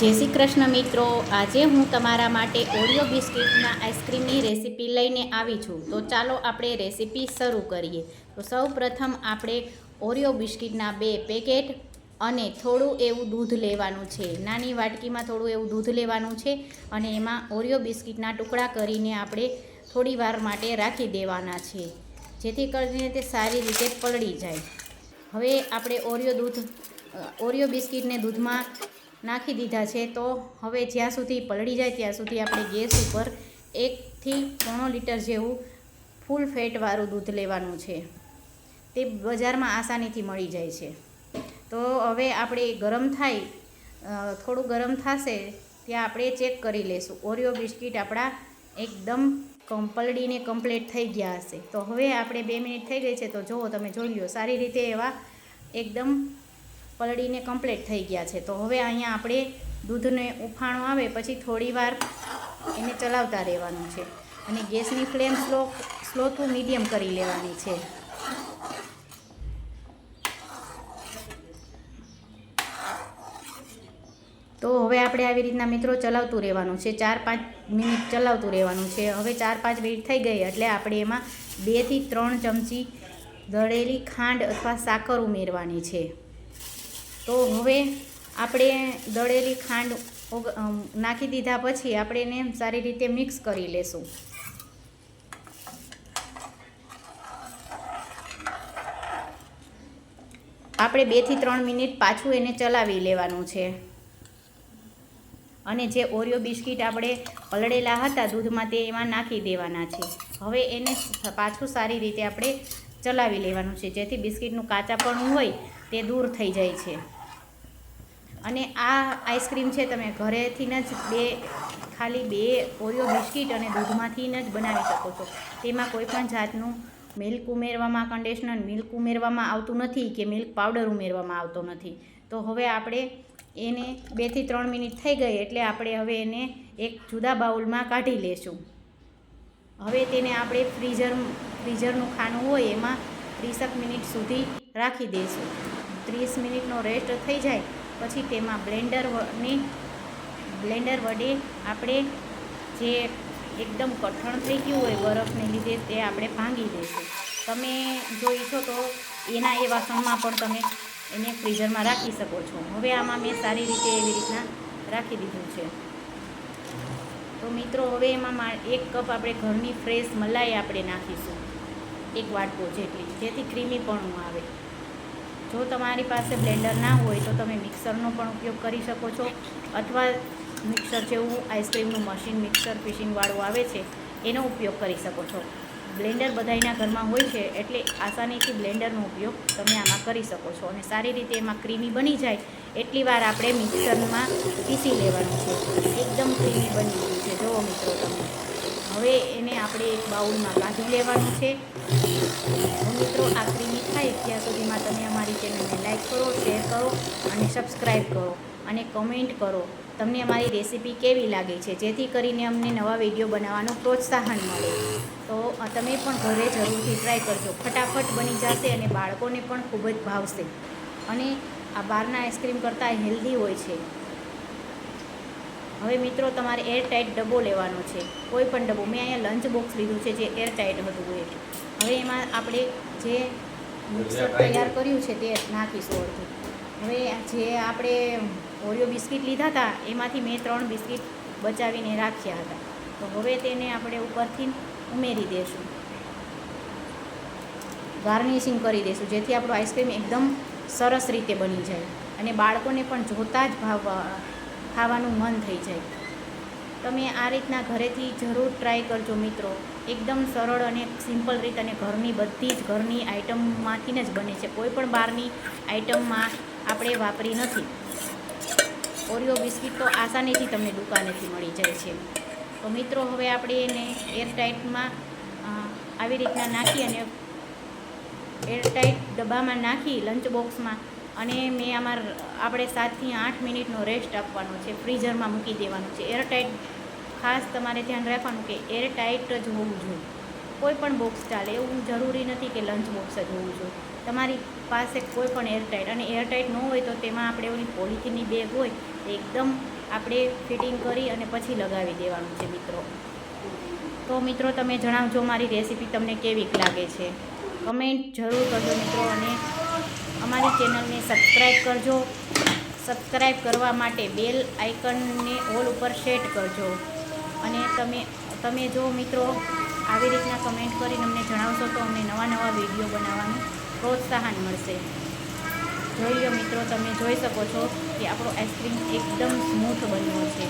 જય શ્રી કૃષ્ણ મિત્રો. આજે હું તમારા માટે ઓરિયો બિસ્કિટના આઈસ્ક્રીમની રેસીપી લઈને આવી છું. તો ચાલો આપણે રેસીપી શરૂ કરીએ. તો સૌ પ્રથમ આપણે ઓરિયો બિસ્કિટના બે પેકેટ અને થોડું એવું દૂધ લેવાનું છે. નાની વાટકીમાં થોડું એવું દૂધ લેવાનું છે અને એમાં ઓરિયો બિસ્કિટના ટુકડા કરીને આપણે થોડી વાર માટે રાખી દેવાના છે. જેથી કરીને તે સારી રીતે પલળી જાય. હવે આપણે ઓરિયો દૂધ ઓરિયો બિસ્કિટને દૂધમાં નાખી દીધા છે, તો હવે જ્યાં સુધી પલળી જાય ત્યાં સુધી આપણે ગેસ ઉપર એકથી પોણો લીટર જેવું ફૂલ ફેટવાળું દૂધ લેવાનું છે. તે બજારમાં આસાનીથી મળી જાય છે. તો હવે આપણે ગરમ થાય થોડું ગરમ થશે ત્યાં આપણે ચેક કરી લેશું. ઓરિયો બિસ્કિટ આપણા એકદમ પલળીને કમ્પ્લીટ થઈ ગયા હશે. તો હવે આપણે બે મિનિટ થઈ ગઈ છે, તો જુઓ તમે જોઈ લો સારી રીતે એવા એકદમ પલળીને કમ્પ્લીટ થઈ ગયા છે. તો હવે અહીંયા આપણે દૂધને ઉફાણો આવે પછી થોડીવાર એને ચલાવતા રહેવાનું છે. અને ગેસની flame slow slow to medium કરી લેવાની છે. તો હવે આપણે આવી રીતના મિત્રો ચલાવતું રહેવાનું છે. ચાર પાંચ મિનિટ ચલાવતું રહેવાનું છે. હવે ચાર પાંચ મિનિટ થઈ ગઈ એટલે આપણે એમાં બેથી ત્રણ ચમચી દળેલી ખાંડ અથવા સાકર ઉમેરવાની છે. તો હવે આપણે દળેલી ખાંડ નાખી દીધા પછી આપણે એને સારી રીતે મિક્સ કરી લેશું. આપણે બેથી ત્રણ મિનિટ પાછું એને ચલાવી લેવાનું છે. અને જે ઓરિયો બિસ્કિટ આપણે પલળેલા હતા દૂધમાં તે એમાં નાખી દેવાના છે. હવે એને પાછું સારી રીતે આપણે ચલાવી લેવાનું છે. જેથી બિસ્કિટનું કાચાપણું હોય તે દૂર થઈ જાય છે. અને આ આઈસ્ક્રીમ છે તમે ઘરેથી જ બે, ખાલી બે ઓરિયો બિસ્કિટ અને દૂધમાંથી જ બનાવી શકો છો. તેમાં કોઈ પણ જાતનું મિલ્ક ઉમેરવામાં કન્ડિશનર મિલ્ક ઉમેરવામાં આવતું નથી કે મિલ્ક પાવડર ઉમેરવામાં આવતો નથી. તો હવે આપણે એને બેથી ત્રણ મિનિટ થઈ ગઈ એટલે આપણે હવે એને એક જુદા બાઉલમાં કાઢી લેશું. હવે તેને આપણે ફ્રીઝર, ફ્રીઝરનું ખાનું હોય એમાં ત્રીસેક મિનિટ સુધી રાખી દઈશું. ત્રીસ મિનિટનો રેસ્ટ થઈ જાય પછી તેમાં બ્લેન્ડરની બ્લેન્ડર વડે આપણે જે એકદમ કઠણ થઈ ગયું હોય બરફને લીધે તે આપણે ભાંગી દઈશું. તમે જો ઈચ્છો તો એના એ વાસણમાં પણ તમે એને ફ્રીઝરમાં રાખી શકો છો. હવે આમાં મેં સારી રીતે એવી રીતના રાખી દીધું છે. તો મિત્રો, હવે એમાં એક કપ આપણે ઘરની ફ્રેશ મલાઈ આપણે નાખીશું. એક વાટકો જેટલી, જેથી ક્રીમી પણ આવે. જો તમારી પાસે બ્લેન્ડર ના હોય તો તમે મિક્સરનો પણ ઉપયોગ કરી શકો છો અથવા મિક્સર જેવું આઈસ્ક્રીમનું મશીન મિક્સર ફિશિંગવાળું આવે છે, એનો ઉપયોગ કરી શકો છો. બ્લેન્ડર બધાયના ઘરમાં હોય છે એટલે આસાનીથી બ્લેન્ડરનો ઉપયોગ તમે આમાં કરી શકો છો અને સારી રીતે એમાં ક્રીમી બની જાય એટલી વાર આપણે મિક્સરમાં પીસી લેવાનું છે. એકદમ ક્રીમી બની ગયું છે. જુઓ મિત્રો તમે. હવે એને આપણે એક બાઉલમાં કાઢી લેવાનું છે. મિત્રો, આ ક્રીમી થાય ત્યાં સુધીમાં તમે અમારી ચેનલને લાઈક કરો શેર કરો અને સબસ્ક્રાઈબ કરો અને કમેન્ટ કરો. તમને અમારી રેસીપી કેવી લાગે છે? જેથી કરીને અમને નવા વીડિયો બનાવવાનું પ્રોત્સાહન મળે. તો તમે પણ ઘરે જરૂરથી ટ્રાય કરજો. ફટાફટ બની જશે અને બાળકોને પણ ખૂબ જ ભાવશે. અને આ બહારના આઈસ્ક્રીમ કરતાં હેલ્ધી હોય છે. હવે મિત્રો તમારે એર ટાઈટ ડબ્બો લેવાનો છે. કોઈ પણ ડબ્બો. મેં અહીંયા લંચ બોક્સ લીધું છે જે એરટાઈટ હતું એ. હવે એમાં આપણે જે મિક્સર તૈયાર કર્યું છે તે નાખીશું અડધું. હવે જે આપણે ઓરિયો બિસ્કિટ લીધા હતા એમાંથી મેં ત્રણ બિસ્કિટ બચાવીને રાખ્યા હતા. તો હવે તેને આપણે ઉપરથી ઉમેરી દઈશું ગાર્નિશિંગ કરી દઈશું જેથી આપણું આઈસ્ક્રીમ એકદમ સરસ રીતે બની જાય. અને બાળકોને પણ જોતાં જ ભાવ ખાવાનું મન થઈ જાય. તમે આ રીતના ઘરેથી જરૂર ટ્રાય કરજો મિત્રો. એકદમ સરળ અને સિમ્પલ રીત અને ઘરની બધી જ ઘરની આઈટમમાંથી જ બને છે. કોઈ પણ બહારની આઈટમમાં આપણે વાપરી નથી. ઓરિયો બિસ્કિટ તો આસાનીથી તમને દુકાનેથી મળી જાય છે. તો મિત્રો, હવે આપણે એને એરટાઇટમાં આવી રીતના નાખી અને એરટાઇટ ડબ્બામાં નાખી લંચ બોક્સમાં અને મેં અમાર આપણે સાતથી આઠ મિનિટનો રેસ્ટ આપવાનો છે ફ્રીઝરમાં મૂકી દેવાનું છે. એરટાઈટ ખાસ તમારે ધ્યાન રાખવાનું કે એરટાઈટ જ હોવું જોઈએ. કોઈ પણ બોક્સ ચાલે, એવું જરૂરી નથી કે લંચ બોક્સ જ હોવું જોઈએ. તમારી પાસે કોઈ પણ એરટાઈટ અને એરટાઈટ ન હોય તો તેમાં આપણે ઓલી પોલિથીનની બેગ હોય તે એકદમ આપણે ફિટિંગ કરી અને પછી લગાવી દેવાનું છે મિત્રો. તો મિત્રો તમે જણાવજો મારી રેસીપી તમને કેવીક લાગે છે. કમેન્ટ જરૂર કરજો મિત્રો અને અમારી ચેનલને સબસ્ક્રાઈબ કરજો. સબસ્ક્રાઈબ કરવા માટે બેલ આઇકનને ઓલ ઉપર સેટ કરજો. અને તમે તમે જો મિત્રો આવી રીતના કમેન્ટ કરીને અમને જણાવશો તો અમને નવા નવા વીડિયો બનાવવાનું પ્રોત્સાહન મળશે. જોઈ લો મિત્રો, તમે જોઈ શકો છો કે આપણો આઈસ્ક્રીમ એકદમ સ્મૂથ બન્યો છે.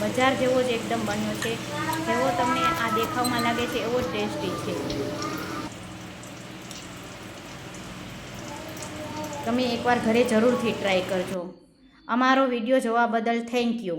બજાર જેવો જ એકદમ બન્યો છે. જેવો તમને આ દેખાવમાં લાગે છે, એવો જ ટેસ્ટી છે. તમે એકવાર ઘરે જરૂરથી ટ્રાય કરજો. અમારો વીડિયો જોવા બદલ થેન્ક યુ